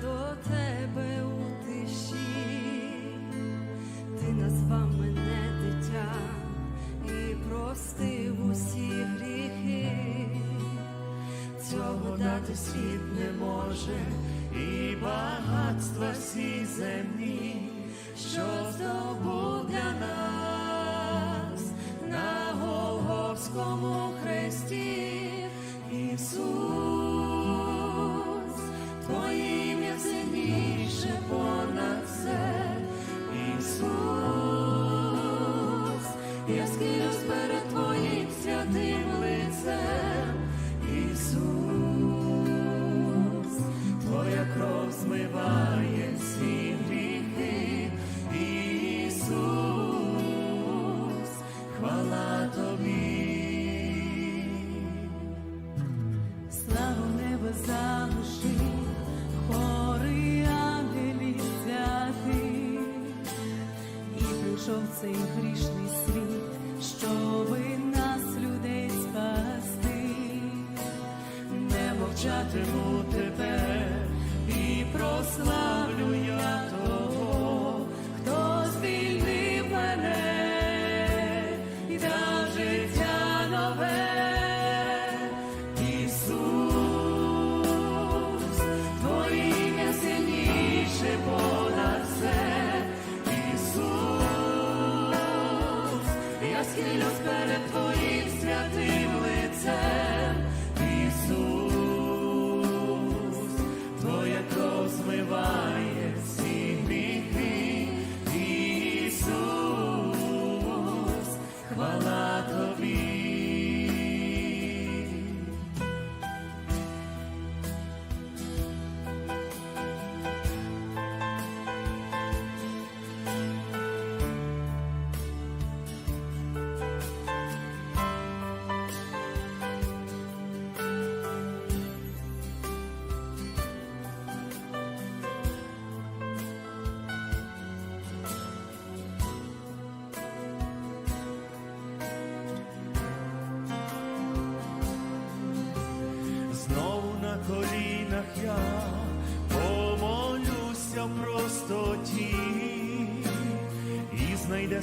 до тебе у тиші, ти назвав мене дитя і простив усі гріхи. Цього дати світ не може, і багатства всі земні, що здобув для нас на Голгофському я скинусь перед Твоїм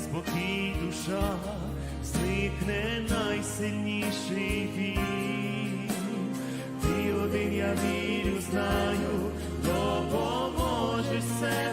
спокій душа, зникне найсильніший біль. Ти один я вірю, знаю, допоможеш все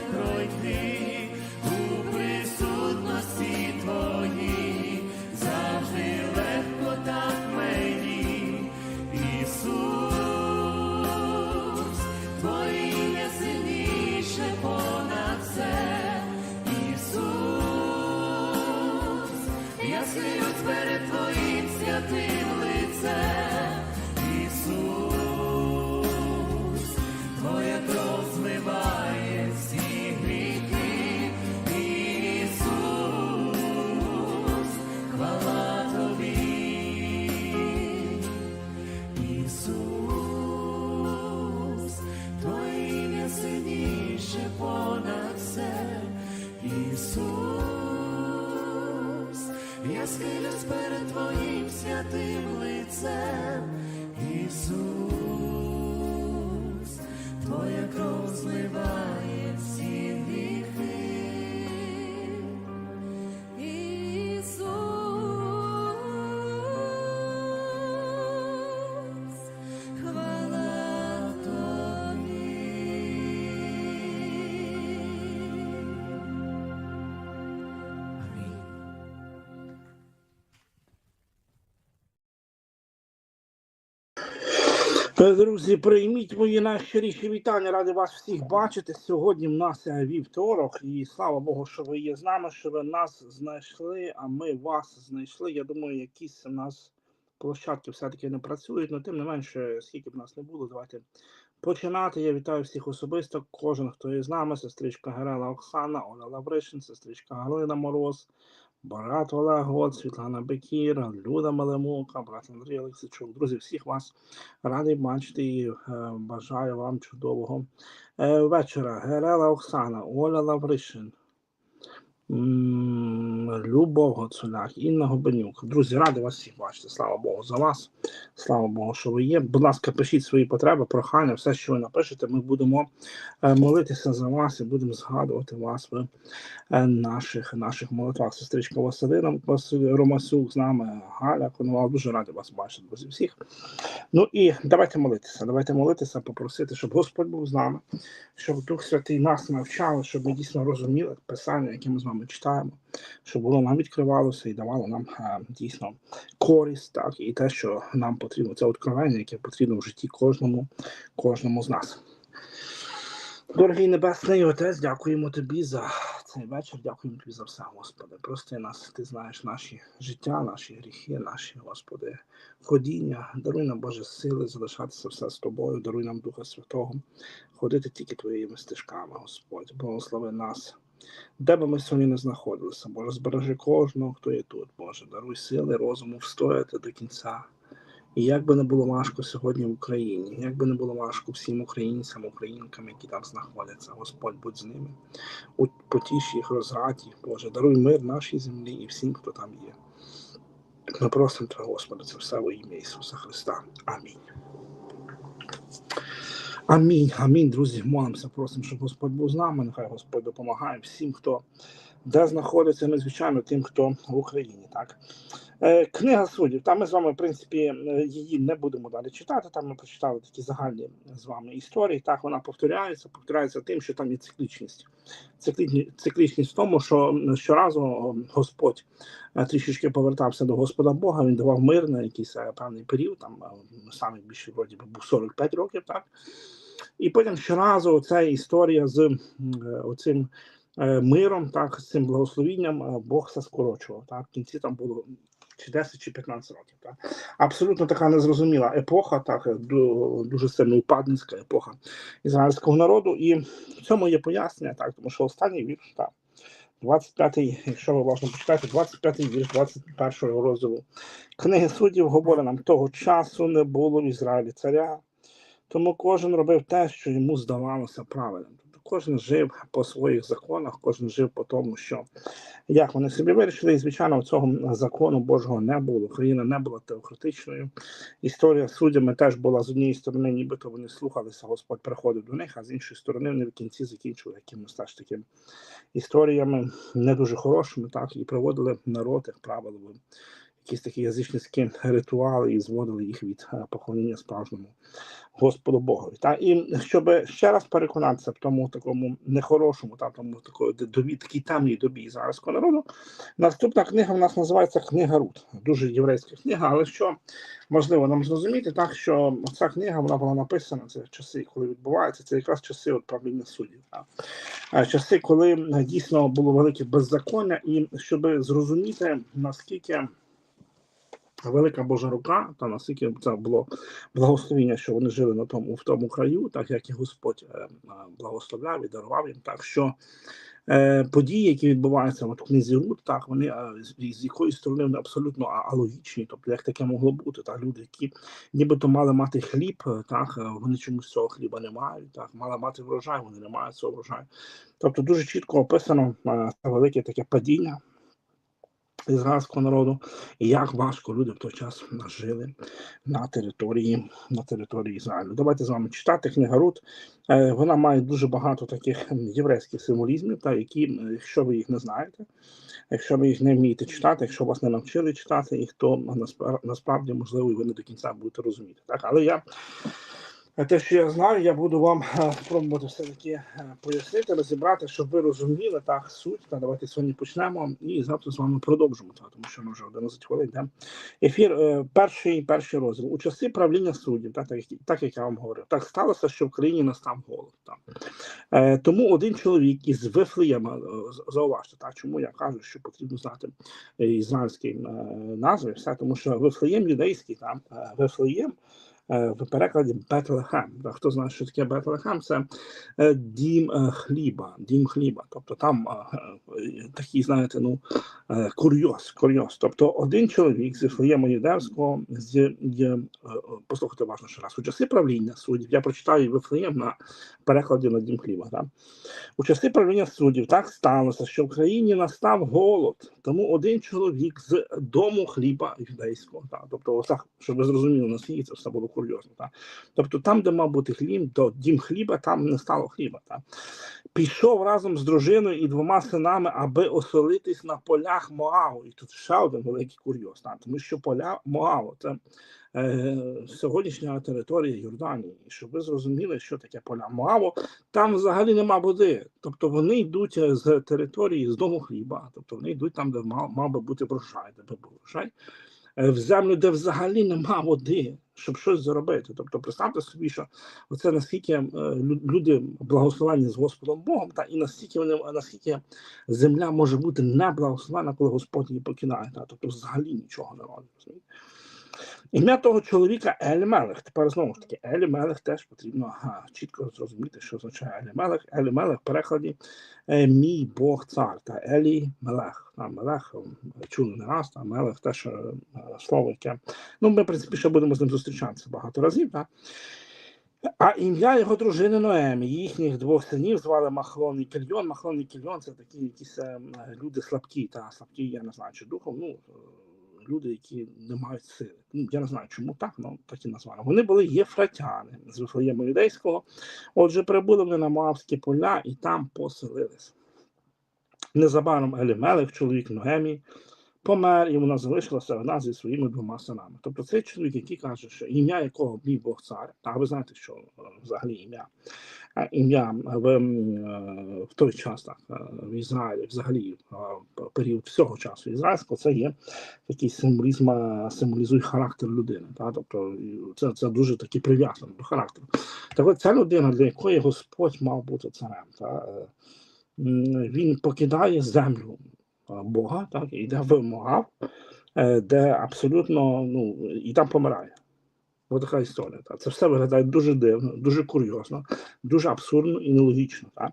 Друзі, прийміть мої найщиріші вітання. Ради вас всіх бачити. Сьогодні в нас е, вівторок, і слава Богу, що ви є з нами, що ви нас знайшли, а ми вас знайшли. Я думаю, якісь у нас площадки все-таки не працюють, але тим не менше, скільки б нас не було, давайте починати. Я вітаю всіх особисто. Кожен, хто є з нами, сестричка Герела Оксана, Оля Лавришин, сестричка Галина Мороз, брат Олег Год, Світлана Бекір, Люда Малемука, брат Андрій Олексійчук. Друзі, всіх вас радий бачити і е, бажаю вам чудового е, вечора. Герела Оксана, Оля Лавришин. Любов Гоцуляк, Інна Гобенюк. Друзі, радий вас всіх бачити. Слава Богу за вас. Слава Богу, що ви є. Будь ласка, пишіть свої потреби, прохання, все, що ви напишете. Ми будемо е, молитися за вас і будемо згадувати вас в е, наших наших молитвах. Сестричка Василина Ромасюк з нами, Галя Конова. Дуже радий вас бачити, друзі, всіх. Ну і давайте молитися. Давайте молитися, попросити, щоб Господь був з нами, щоб Дух Святий нас навчав, щоб ми дійсно розуміли писання, яке ми з вами читаємо, щоб воно нам відкривалося і давало нам е, дійсно користь, так і те, що нам потрібно, це откровення, яке потрібно в житті кожному, кожному з нас. Дорогий Небесний Отець, дякуємо тобі за цей вечір, дякуємо тобі за все, Господи. Прости нас, ти знаєш наші життя, наші гріхи, наші, Господи, ходіння. Даруй нам, Боже, сили залишатися все з тобою, даруй нам Духа Святого, ходити тільки твоїми стежками, Господь. Благослови нас. Де би ми сьогодні не знаходилися, Боже, збережи кожного, хто є тут, Боже, даруй сили, розуму встояти до кінця. І як би не було важко сьогодні в Україні, як би не було важко всім українцям, українкам, які там знаходяться, Господь будь з ними, у потіші їх розраді, Боже, даруй мир нашій землі і всім, хто там є. Ми просимо Тебе, Господи, це все во ім'я Ісуса Христа. Амінь. Амінь, амінь, друзі, молимося, просимо, щоб Господь був з нами. Нехай Господь допомагає всім, хто де знаходиться, ну, звичайно, тим, хто в Україні. Так? Е, Книга суддів. Там ми з вами, в принципі, е, її не будемо далі читати. Там ми прочитали такі загальні з вами історії. Так, вона повторяється, повторяється тим, що там є циклічність. Циклічні- Циклічність в тому, що щоразу Господь е, трішечки повертався до Господа Бога, він давав мир на якийсь е, певний період, там е, саме більше вроді би був 45 років, так. І потім щоразу ця історія з оцим миром, так, з цим благословінням Бог все скорочував. Так. В кінці там було чи 10, чи 15 років. Так. Абсолютно така незрозуміла епоха, так, дуже сильно упадницька епоха ізраїльського народу. І в цьому є пояснення, так, тому що останній вірш, так, 25-й, якщо ви уважно почитаєте, 25-й вірш 21-го розділу книги суддів говорить нам, того часу не було в Ізраїлі царя, тому кожен робив те, що йому здавалося правильним. Кожен жив по своїх законах, кожен жив по тому, що як вони собі вирішили, і звичайно, цього закону Божого не було. Країна не була теократичною. Історія з суддями теж була з однієї сторони, нібито вони слухалися, Господь приходив до них, а з іншої сторони вони в кінці закінчили якимось теж таким історіями не дуже хорошими, так і приводили народ, як правило, якісь такі язичницькі ритуали і зводили їх від е, поклоніння справжньому Господу Богові. Та і щоб ще раз переконатися в тому такому нехорошому, та тому такої добі, такій темній добі ізраїльського народу, наступна книга в нас називається Книга Рут. Дуже єврейська книга, але що важливо нам зрозуміти, так що ця книга вона була написана це часи, коли відбувається, це якраз часи правління суддів. Часи, коли е, дійсно було велике беззаконня, і щоб зрозуміти наскільки велика Божа рука, та наскільки це було благословіння, що вони жили на тому в тому краю, так як і Господь е, е, благословляв і дарував їм, так що е, події, які відбуваються от в книзі Рут, так вони з, якоїсь сторони вони абсолютно алогічні, тобто як таке могло бути, так люди, які нібито мали мати хліб, так вони чомусь цього хліба не мають, так мали мати врожай, вони не мають цього врожаю. Тобто дуже чітко описано це велике таке падіння ізраїльського народу, і як важко люди в той час жили на території, на території Ізраїлю. Давайте з вами читати книга Рут. Е, Вона має дуже багато таких єврейських символізмів, та які, якщо ви їх не знаєте, якщо ви їх не вмієте читати, якщо вас не навчили читати їх, то наспра- насправді можливо ви не до кінця будете розуміти. Так, але я е, те, що я знаю, я буду вам е, спробувати все-таки е, пояснити, розібрати, щоб ви розуміли так суть. Та давайте сьогодні почнемо і завтра з вами продовжимо. Та, тому що ми вже 11 хвилин йде. Ефір е, перший, перший розділ. У часи правління суддів, так, так, так як я вам говорив, так сталося, що в країні настав голод. Е, тому один чоловік із Вифлеєма, зауважте, так, чому я кажу, що потрібно знати ізраїльські назви, все, тому що Вифлеєм юдейський, там, Вифлеєм, в перекладі Бетлехем. Хто знає, що таке Бетлехем? Це е, дім е, хліба, дім хліба. Тобто там е, е, такий, знаєте, ну е, курйоз, курйоз. Тобто один чоловік зі Флеєму Юдевського, з е, послухайте уважно ще раз, у часи правління суддів, я прочитаю Вифлеєм на перекладі на дім хліба. Так? У часи правління суддів так сталося, що в країні настав голод, тому один чоловік з дому хліба юдейського, так? тобто, ось так, щоб ви зрозуміли, наскільки це все було курйозно. Так? Тобто там, де мав бути хліб, то дім хліба, там не стало хліба. Так? Пішов разом з дружиною і двома синами, аби оселитись на полях Моаву. І тут ще один великий курйоз, так? тому що поля Моаву це е, сьогоднішня територія Йорданії. І щоб ви зрозуміли, що таке поля Моаву, там взагалі нема води. Тобто вони йдуть е, з території з дому хліба, тобто вони йдуть там, де мав, мав би бути врожай, де би був врожай, е, в землю, де взагалі нема води, щоб щось заробити. Тобто, представте собі, що оце наскільки е, люди благословені з Господом Богом, та і наскільки вони наскільки земля може бути не благословена, коли Господь її покидає. Та? Тобто взагалі нічого не робить. Ім'я того чоловіка Елімелех. Тепер знову ж таки, Елімелех теж потрібно ага, чітко зрозуміти, що означає Елімелех. Елімелех в перекладі е, мій Бог цар та Елі Мелех. А Мелех чули не раз, а Мелех теж е, слово, яке. Ну, ми, в принципі, ще будемо з ним зустрічатися багато разів. Так? А ім'я його дружини Ноемі, їхніх двох синів звали Махлон і Кільйон. Махлон і Кільйон це такі якісь е, люди слабкі, та слабкі, я не знаю, чи духом. Ну, е, люди, які не мають сили. Ну, я не знаю, чому так, але так і назвали. Вони були єфратяни з Вифлеєму юдейського. Отже, прибули вони на Моавські поля і там поселились. Незабаром Елімелех, чоловік Ноемі, помер, і вона залишилася одна зі своїми двома синами. Тобто цей чоловік, який каже, що ім'я якого мій Бог цар, а ви знаєте, що е, взагалі ім'я, Е, ім'я в, е, в той час так, в Ізраїлі, взагалі період всього часу ізраїльського, це є такий символізм, символізує характер людини. Та? Тобто це, це дуже таки прив'язано до характеру. Так от ця людина, для якої Господь мав бути царем, та? е, він покидає землю Бога, так, і йде в Моав, е, де абсолютно ну, і там помирає. Ось така історія. Так. Це все виглядає дуже дивно, дуже курйозно, дуже абсурдно і нелогічно. Так.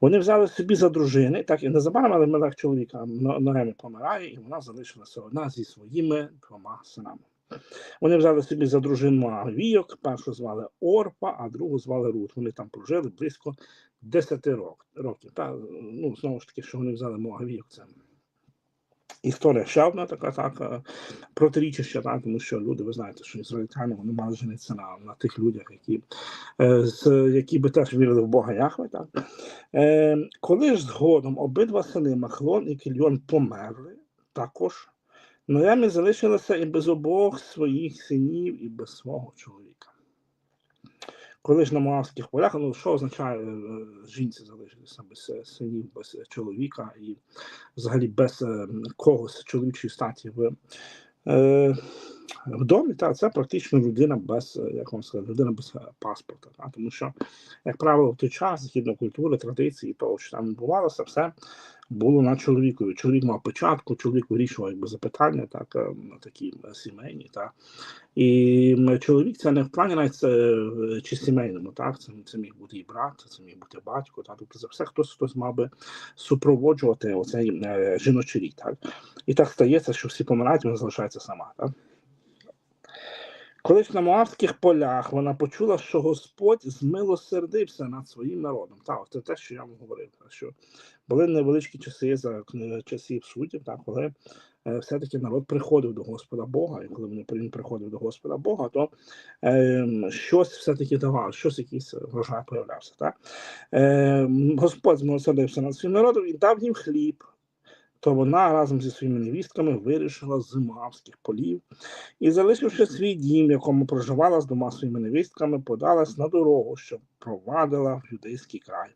Вони взяли собі за дружини, так і незабаром, але мелех чоловіка Но- Ноеми помирає, і вона залишилася одна зі своїми двома синами. Вони взяли собі за дружину Авійок, першу звали Орпа, а другу звали Рут. Вони там прожили близько 10 рок- років. Та, ну, знову ж таки, що вони взяли Моавійок, це історія ще одна така, так, протирічища, так, тому що люди, ви знаєте, що ізраїльтяни вони мали женитися на, на тих людях, які, е, з, які би теж вірили в Бога Яхве. Так. Е, коли ж згодом обидва сини Махлон і Кільйон померли, також Ноямі залишилася і без обох своїх синів, і без свого чоловіка. Коли ж на Моавських полях, ну що означає е, жінці залишитися без синів, без чоловіка і взагалі без е, когось чоловічої статі в, е, в домі, та це практично людина без, е, як вам сказати, людина без е, паспорта. Та, тому що, як правило, в той час, згідно культури, традиції, того, що там відбувалося, все було на чоловікові. Чоловік мав печатку, чоловік вирішував якби запитання, так, е, такі сімейні. Так. І чоловік це не в плані навіть чи сімейному, так, це, це міг бути і брат, це міг бути батько, так, тобто за все хтось хтось мав би супроводжувати оцей жіночий рік. Так. І так стається, що всі помирають, вона залишається сама. Так. Колись на Моавських полях вона почула, що Господь змилосердився над своїм народом. Так, це те, що я вам говорив, що були невеличкі часи за часів суддів, так, коли е, все-таки народ приходив до Господа Бога, і коли він приходив до Господа Бога, то е, щось все-таки давав, щось якийсь врожай появлявся. Так? Е, Господь змилосердився над своїм народом і дав їм хліб. То вона разом зі своїми невістками вирішила з Моавських полів і, залишивши свій дім, в якому проживала з двома своїми невістками, подалась на дорогу, що провадила в юдейський край.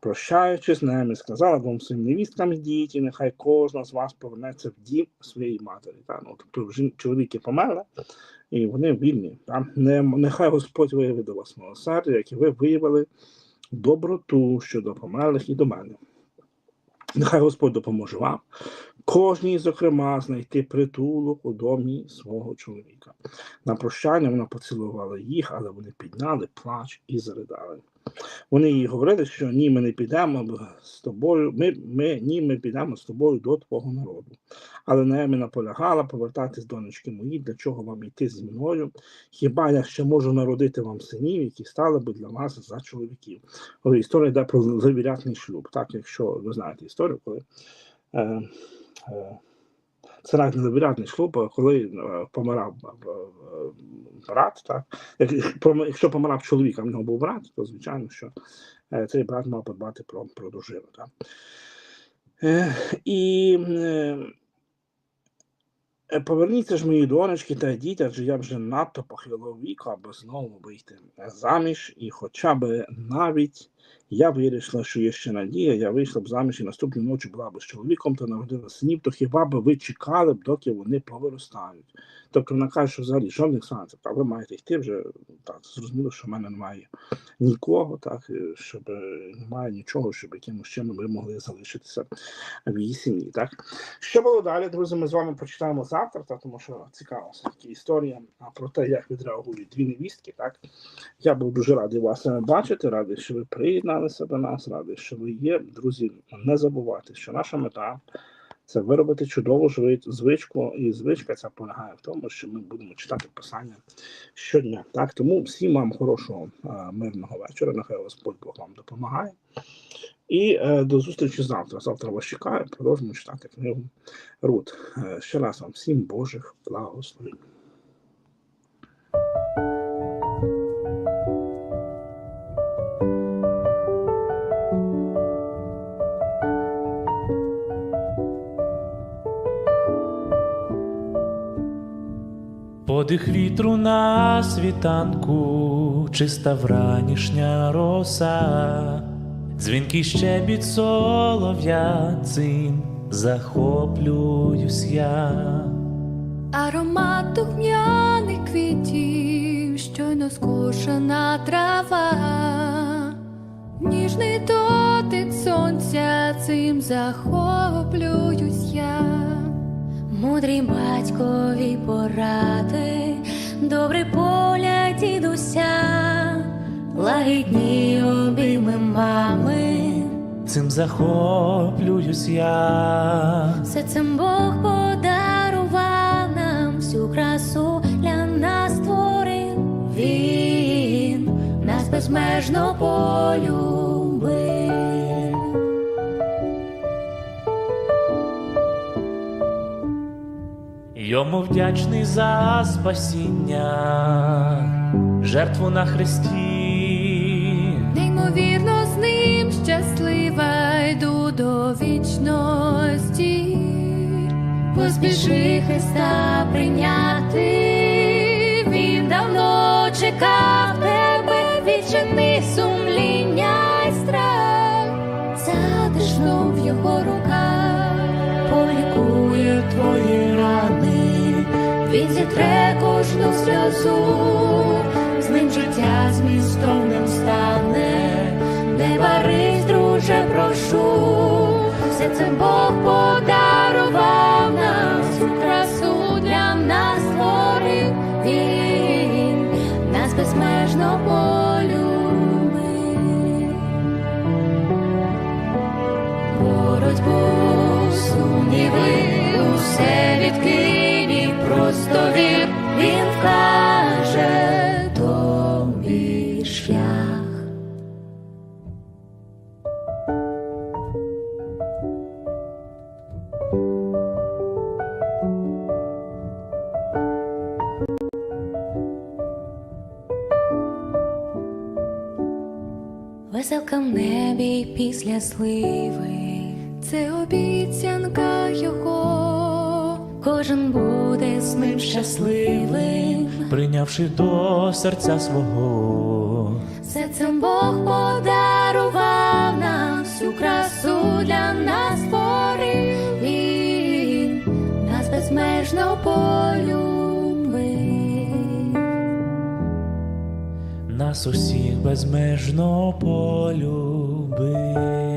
Прощаючись з ними, сказала двом своїм невісткам йдіть, і нехай кожна з вас повернеться в дім своєї матері. Та? Ну, тобто жін- чоловіки померли, і вони вільні. Та? Не, нехай Господь виявить до вас милосердя, як і ви виявили доброту щодо померлих і до мене. Нехай Господь допоможе вам кожній, зокрема, знайти притулок у домі свого чоловіка. На прощання вона поцілувала їх, але вони підняли плач і заридали. Вони їй говорили, що ні, ми не підемо з тобою. Ми, ми ні, ми підемо з тобою до твого народу. Але Наемі наполягала повертатись донечки мої, для чого вам йти зі мною? Хіба я ще можу народити вам синів, які стали би для вас за чоловіків? Але історія йде про завірятний шлюб. Так, якщо ви знаєте історію, коли е, е, це навіть не завірятний шлюб, коли е, помирав е, е, брат, так якщо помирав чоловік, а в нього був брат, то звичайно, що цей брат мав подбати про, про дружину. Так. І Поверніться ж мої донечки та йдіть, адже я вже надто похилого віку, аби знову вийти заміж, і хоча б навіть я вирішила, що є ще надія, я вийшла б заміж і наступної ночі була б з чоловіком та народила синів, то хіба б ви чекали б, доки вони повиростають? Тобто вона каже, що взагалі жодних шансів, а ви маєте йти вже так, зрозуміло, що в мене немає нікого, так, е, щоб е, немає нічого, щоб якимось чином ви могли залишитися в її сім'ї. Так? Що було далі, друзі, ми з вами прочитаємо завтра, та, тому що цікава все-таки історія про те, як відреагують дві невістки. Так? Я був дуже радий вас бачити, радий, що ви приєдналися до нас, радий, що ви є. Друзі, не забувайте, що наша мета це виробити чудову звичку, і звичка ця полягає в тому, що ми будемо читати писання щодня. Так? Тому всім вам хорошого е, мирного вечора. Нехай Господь Бог вам допомагає. І е, до зустрічі завтра. Завтра вас чекаю. Продовжимо читати книгу Рут. Е, ще раз вам всім Божих благословень. Подих вітру на світанку, чиста вранішня роса, дзвінкий щебіт солов'я, цим захоплююсь я. Аромат духмяних квітів, щойно скошена трава, ніжний дотик сонця, цим захоплююсь я. Мудрі батькові поради, добрий погляд дідуся, лагідні обійми мами. Цим захоплююсь я. Все цим Бог подарував нам всю красу для нас створив. Він нас безмежно полюбив. Йому вдячний за спасіння, жертву на хресті. Неймовірно з ним щаслива йду до вічності. Поспіши Христа прийняти, він давно чекав тебе, відчини сумління й страх, затишно в його руках, зітре кожну сльозу, з ним життя змістовним стане, не варись, друже, прошу, все це Бог подарував нам, всю красу для нас створив він, нас безмежно полюбив. Боротьбу, сумніви, усе відкинь і просто вір, він вкаже тобі шлях. Веселка в небі після сливи, кожен буде з ним щасливим. прийнявши до серця свого. Серцем Бог подарував нам всю красу для нас створив Він нас безмежно полюбив. Нас усіх безмежно полюбив.